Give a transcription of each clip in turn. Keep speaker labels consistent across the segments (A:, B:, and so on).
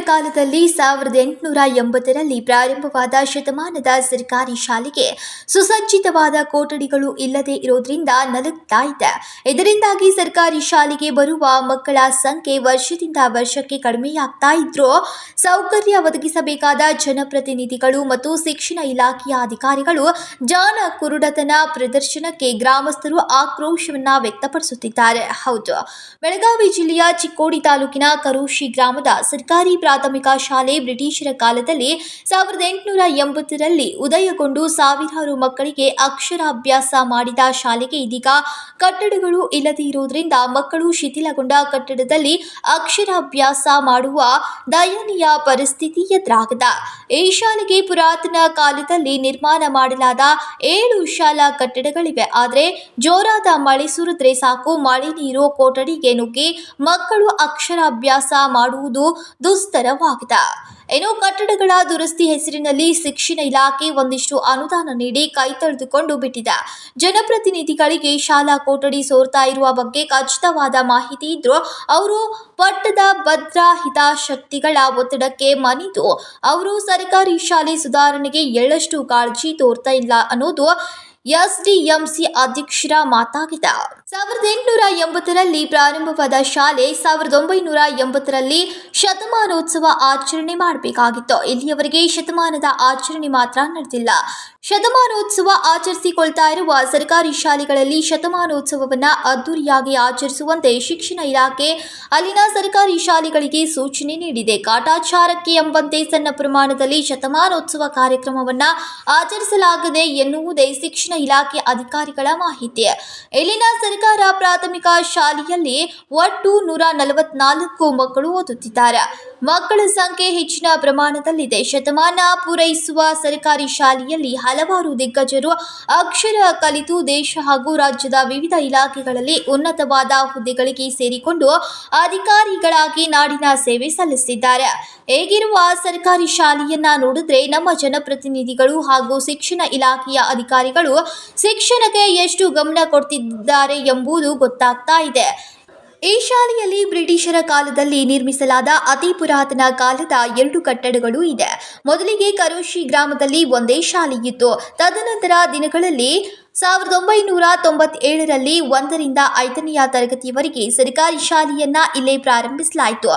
A: ಕಾಲದಲ್ಲಿ ಸಾವಿರದ ಎಂಟುನೂರ ಎಂಬತ್ತರಲ್ಲಿ ಪ್ರಾರಂಭವಾದ ಶತಮಾನದ ಸರ್ಕಾರಿ ಶಾಲೆಗೆ ಸುಸಜ್ಜಿತವಾದ ಕೊಠಡಿಗಳು ಇಲ್ಲದೆ ಇರೋದ್ರಿಂದ ನಲುಗ್ತಾ ಇದೆ ಇದರಿಂದಾಗಿ ಸರ್ಕಾರಿ ಶಾಲೆಗೆ ಬರುವ ಮಕ್ಕಳ ಸಂಖ್ಯೆ ವರ್ಷದಿಂದ ವರ್ಷಕ್ಕೆ ಕಡಿಮೆಯಾಗ್ತಾ ಇದ್ರು ಸೌಕರ್ಯ ಒದಗಿಸಬೇಕಾದ ಜನಪ್ರತಿನಿಧಿಗಳು ಮತ್ತು ಶಿಕ್ಷಣ ಇಲಾಖೆಯ ಅಧಿಕಾರಿಗಳು ಜಾನ ಕುರುಡತನ ಪ್ರದರ್ಶನಕ್ಕೆ ಗ್ರಾಮಸ್ಥರು ಆಕ್ರೋಶವನ್ನ ವ್ಯಕ್ತಪಡಿಸುತ್ತಿದ್ದಾರೆ. ಹೌದು. ಬೆಳಗಾವಿ ಜಿಲ್ಲೆಯ ಚಿಕ್ಕೋಡಿ ತಾಲೂಕಿನ ಕರೋಶಿ ಗ್ರಾಮದ ಸರ್ಕಾರಿ ಪ್ರಾಥಮಿಕ ಶಾಲೆ ಬ್ರಿಟಿಷರ ಕಾಲದಲ್ಲಿ ಸಾವಿರದ ಎಂಟುನೂರ ಎಂಬತ್ತರಲ್ಲಿ ಉದಯಗೊಂಡು ಸಾವಿರಾರು ಮಕ್ಕಳಿಗೆ ಅಕ್ಷರಾಭ್ಯಾಸ ಮಾಡಿದ ಶಾಲೆಗೆ ಇದೀಗ ಕಟ್ಟಡಗಳು ಇಲ್ಲದೇ ಇರುವುದರಿಂದ ಮಕ್ಕಳು ಶಿಥಿಲಗೊಂಡ ಕಟ್ಟಡದಲ್ಲಿ ಅಕ್ಷರಾಭ್ಯಾಸ ಮಾಡುವ ದಯನೀಯ ಪರಿಸ್ಥಿತಿ ಎದುರಾಗಿದೆ. ಈ ಶಾಲೆಗೆ ಪುರಾತನ ಕಾಲದಲ್ಲಿ ನಿರ್ಮಾಣ ಮಾಡಲಾದ ಏಳು ಶಾಲಾ ಕಟ್ಟಡಗಳಿವೆ. ಆದರೆ ಜೋರಾದ ಮಳೆ ಸುರಿದ್ರೆ ಸಾಕು, ಮಳೆ ನೀರು ಕೊಠಡಿಗೆ ನುಗ್ಗಿ ಮಕ್ಕಳು ಅಕ್ಷರಾಭ್ಯಾಸ ಮಾಡುವುದು ದುಸ್ತರವಾಗಿದೆ ಇನ್ನು ಕಟ್ಟಡಗಳ ದುರಸ್ತಿ ಹೆಸರಿನಲ್ಲಿ ಶಿಕ್ಷಣ ಇಲಾಖೆ ಒಂದಿಷ್ಟು ಅನುದಾನ ನೀಡಿ ಕೈ ತಳೆದುಕೊಂಡು ಬಿಟ್ಟಿದೆ. ಜನಪ್ರತಿನಿಧಿಗಳಿಗೆ ಶಾಲಾ ಕೊಠಡಿ ಸೋರ್ತಾ ಇರುವ ಬಗ್ಗೆ ಖಚಿತವಾದ ಮಾಹಿತಿ ಇದ್ರೂ ಅವರು ಪಟ್ಟದ ಭದ್ರ ಹಿತಾಶಕ್ತಿಗಳ ಒತ್ತಡಕ್ಕೆ ಮನಿದು ಅವರು ಸರ್ಕಾರಿ ಶಾಲೆ ಸುಧಾರಣೆಗೆ ಎಳ್ಳಷ್ಟು ಕಾಳಜಿ ತೋರ್ತಾ ಇಲ್ಲ ಅನ್ನೋದು ಎಸ್ಡಿಎಂಸಿ ಅಧ್ಯಕ್ಷರ ಮಾತಾಗಿದೆ. ಸಾವಿರದ ಎಂಟುನೂರ ಎಂಬತ್ತರಲ್ಲಿ ಪ್ರಾರಂಭವಾದ ಶಾಲೆ ಸಾವಿರದ ಒಂಬೈನೂರ ಎಂಬತ್ತರಲ್ಲಿ ಶತಮಾನೋತ್ಸವ ಆಚರಣೆ ಮಾಡಬೇಕಾಗಿತ್ತು. ಇಲ್ಲಿಯವರೆಗೆ ಶತಮಾನದ ಆಚರಣೆ ಮಾತ್ರ ನಡೆದಿಲ್ಲ. ಶತಮಾನೋತ್ಸವ ಆಚರಿಸಿಕೊಳ್ತಾ ಇರುವ ಸರ್ಕಾರಿ ಶಾಲೆಗಳಲ್ಲಿ ಶತಮಾನೋತ್ಸವವನ್ನು ಅದ್ದೂರಿಯಾಗಿ ಆಚರಿಸುವಂತೆ ಶಿಕ್ಷಣ ಇಲಾಖೆ ಅಲ್ಲಿನ ಸರ್ಕಾರಿ ಶಾಲೆಗಳಿಗೆ ಸೂಚನೆ ನೀಡಿದೆ. ಕಾಟಾಚಾರಕ್ಕೆ ಎಂಬಂತೆ ಸಣ್ಣ ಪ್ರಮಾಣದಲ್ಲಿ ಶತಮಾನೋತ್ಸವ ಕಾರ್ಯಕ್ರಮವನ್ನು ಆಚರಿಸಲಾಗಿದೆ ಎನ್ನುವುದೇ ಶಿಕ್ಷಣ ಇಲಾಖೆ ಅಧಿಕಾರಿಗಳ ಮಾಹಿತಿ. ಇಲ್ಲಿನ ಸರ್ಕಾರ ಪ್ರಾಥಮಿಕ ಶಾಲೆಯಲ್ಲಿ ಒಟ್ಟು ನೂರ ನಲವತ್ನಾಲ್ಕು ಮಕ್ಕಳು ಓದುತ್ತಿದ್ದಾರೆ. ಮಕ್ಕಳ ಸಂಖ್ಯೆ ಹೆಚ್ಚಿನ ಪ್ರಮಾಣದಲ್ಲಿದೆ. ಶತಮಾನ ಪೂರೈಸುವ ಸರ್ಕಾರಿ ಶಾಲೆಯಲ್ಲಿ ಹಲವಾರು ದಿಗ್ಗಜರು ಅಕ್ಷರ ಕಲಿತು ದೇಶ ಹಾಗೂ ರಾಜ್ಯದ ವಿವಿಧ ಇಲಾಖೆಗಳಲ್ಲಿ ಉನ್ನತವಾದ ಹುದ್ದೆಗಳಿಗೆ ಸೇರಿಕೊಂಡು ಅಧಿಕಾರಿಗಳಾಗಿ ನಾಡಿನ ಸೇವೆ ಸಲ್ಲಿಸಿದ್ದಾರೆ. ಹೇಗಿರುವ ಸರ್ಕಾರಿ ಶಾಲೆಯನ್ನ ನೋಡಿದ್ರೆ ನಮ್ಮ ಜನಪ್ರತಿನಿಧಿಗಳು ಹಾಗೂ ಶಿಕ್ಷಣ ಇಲಾಖೆಯ ಅಧಿಕಾರಿಗಳು ಶಿಕ್ಷಣಕ್ಕೆ ಎಷ್ಟು ಗಮನ ಕೊಡ್ತಿದ್ದಾರೆ ಎಂಬುದು ಗೊತ್ತಾಗ್ತಾ ಇದೆ. ಈ ಶಾಲೆಯಲ್ಲಿ ಬ್ರಿಟಿಷರ ಕಾಲದಲ್ಲಿ ನಿರ್ಮಿಸಲಾದ ಅತಿ ಪುರಾತನ ಕಾಲದ ಎರಡು ಕಟ್ಟಡಗಳು ಇದೆ. ಮೊದಲಿಗೆ ಕರೋಶಿ ಗ್ರಾಮದಲ್ಲಿ ಒಂದೇ ಶಾಲೆಯಿತ್ತು. ತದನಂತರ ದಿನಗಳಲ್ಲಿ ಸಾವಿರದ ಒಂಬೈನೂರ ತೊಂಬತ್ತೇಳರಲ್ಲಿ ಒಂದರಿಂದ ಐದನೆಯ ತರಗತಿಯವರೆಗೆ ಸರ್ಕಾರಿ ಶಾಲೆಯನ್ನ ಇಲ್ಲೇ ಪ್ರಾರಂಭಿಸಲಾಯಿತು.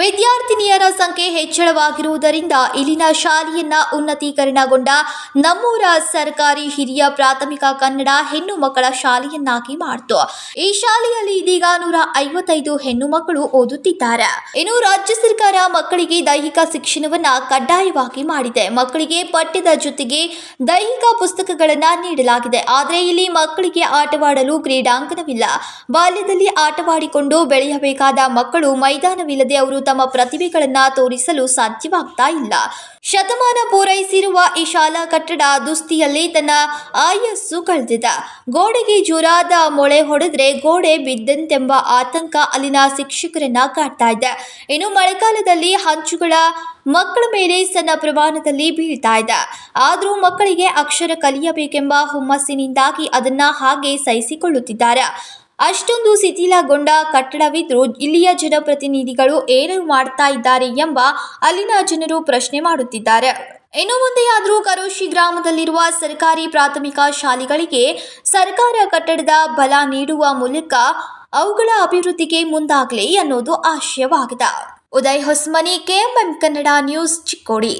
A: ವಿದ್ಯಾರ್ಥಿನಿಯರ ಸಂಖ್ಯೆ ಹೆಚ್ಚಳವಾಗಿರುವುದರಿಂದ ಇಲ್ಲಿನ ಶಾಲೆಯನ್ನ ಉನ್ನತೀಕರಣಗೊಂಡ ನಮ್ಮೂರ ಸರ್ಕಾರಿ ಹಿರಿಯ ಪ್ರಾಥಮಿಕ ಕನ್ನಡ ಹೆಣ್ಣು ಮಕ್ಕಳ ಶಾಲೆಯನ್ನಾಗಿ ಮಾಡಿತು. ಈ ಶಾಲೆಯಲ್ಲಿ ಇದೀಗ ನೂರ ಐವತ್ತೈದು ಹೆಣ್ಣು ಮಕ್ಕಳು ಓದುತ್ತಿದ್ದಾರೆ. ಇನ್ನು ರಾಜ್ಯ ಸರ್ಕಾರ ಮಕ್ಕಳಿಗೆ ದೈಹಿಕ ಶಿಕ್ಷಣವನ್ನ ಕಡ್ಡಾಯವಾಗಿ ಮಾಡಿದೆ. ಮಕ್ಕಳಿಗೆ ಪಠ್ಯದ ಜೊತೆಗೆ ದೈಹಿಕ ಪುಸ್ತಕಗಳನ್ನ ನೀಡಲಾಗಿದೆ. ಆದರೆ ಇಲ್ಲಿ ಮಕ್ಕಳಿಗೆ ಆಟವಾಡಲು ಕ್ರೀಡಾಂಗಣವಿಲ್ಲ. ಬಾಲ್ಯದಲ್ಲಿ ಆಟವಾಡಿಕೊಂಡು ಬೆಳೆಯಬೇಕಾದ ಮಕ್ಕಳು ಮೈದಾನವಿಲ್ಲದೆ ಅವರು ತಮ್ಮ ಪ್ರತಿಭೆಗಳನ್ನು ತೋರಿಸಲು ಸಾಧ್ಯವಾಗ್ತಾ ಇಲ್ಲ. ಶತಮಾನ ಪೂರೈಸಿರುವ ಈ ಶಾಲಾ ಕಟ್ಟಡ ದುಸ್ತಿಯಲ್ಲಿ ತನ್ನ ಆಯಸ್ಸು ಕಳೆದಿದೆ. ಗೋಡೆಗೆ ಜೋರಾದ ಮೊಳೆ ಹೊಡೆದ್ರೆ ಗೋಡೆ ಬಿದ್ದಂತೆಂಬ ಆತಂಕ ಅಲ್ಲಿನ ಶಿಕ್ಷಕರನ್ನ ಕಾಡ್ತಾ ಇದೆ. ಇನ್ನು ಮಳೆಗಾಲದಲ್ಲಿ ಹಂಚುಗಳ ಮಕ್ಕಳ ಮೇಲೆ ಸಣ್ಣ ಪ್ರಮಾಣದಲ್ಲಿ ಬೀಳ್ತಾ ಇದೆ. ಆದರೂ ಮಕ್ಕಳಿಗೆ ಅಕ್ಷರ ಕಲಿಯಬೇಕೆಂಬ ಹುಮ್ಮಸ್ಸಿನಿಂದಾಗಿ ಅದನ್ನ ಹಾಗೆ ಸಹಿಸಿಕೊಳ್ಳುತ್ತಿದ್ದಾರೆ. ಅಷ್ಟೊಂದು ಶಿಥಿಲಗೊಂಡ ಕಟ್ಟಡವಿದ್ರೂ ಇಲ್ಲಿಯ ಜನಪ್ರತಿನಿಧಿಗಳು ಏನು ಮಾಡ್ತಾ ಇದ್ದಾರೆ ಎಂಬ ಅಲ್ಲಿನ ಜನರು ಪ್ರಶ್ನೆ ಮಾಡುತ್ತಿದ್ದಾರೆ. ಇನ್ನು ಮುಂದೆಯಾದರೂ ಕರೋಶಿ ಗ್ರಾಮದಲ್ಲಿರುವ ಸರ್ಕಾರಿ ಪ್ರಾಥಮಿಕ ಶಾಲೆಗಳಿಗೆ ಸರ್ಕಾರ ಕಟ್ಟಡದ ಬಲ ನೀಡುವ ಮೂಲಕ ಅವುಗಳ ಅಭಿವೃದ್ಧಿಗೆ ಮುಂದಾಗಲಿ ಅನ್ನೋದು ಆಶಯವಾಗಿದೆ. Uday Hosmani KMM Kannada news Chikkodi.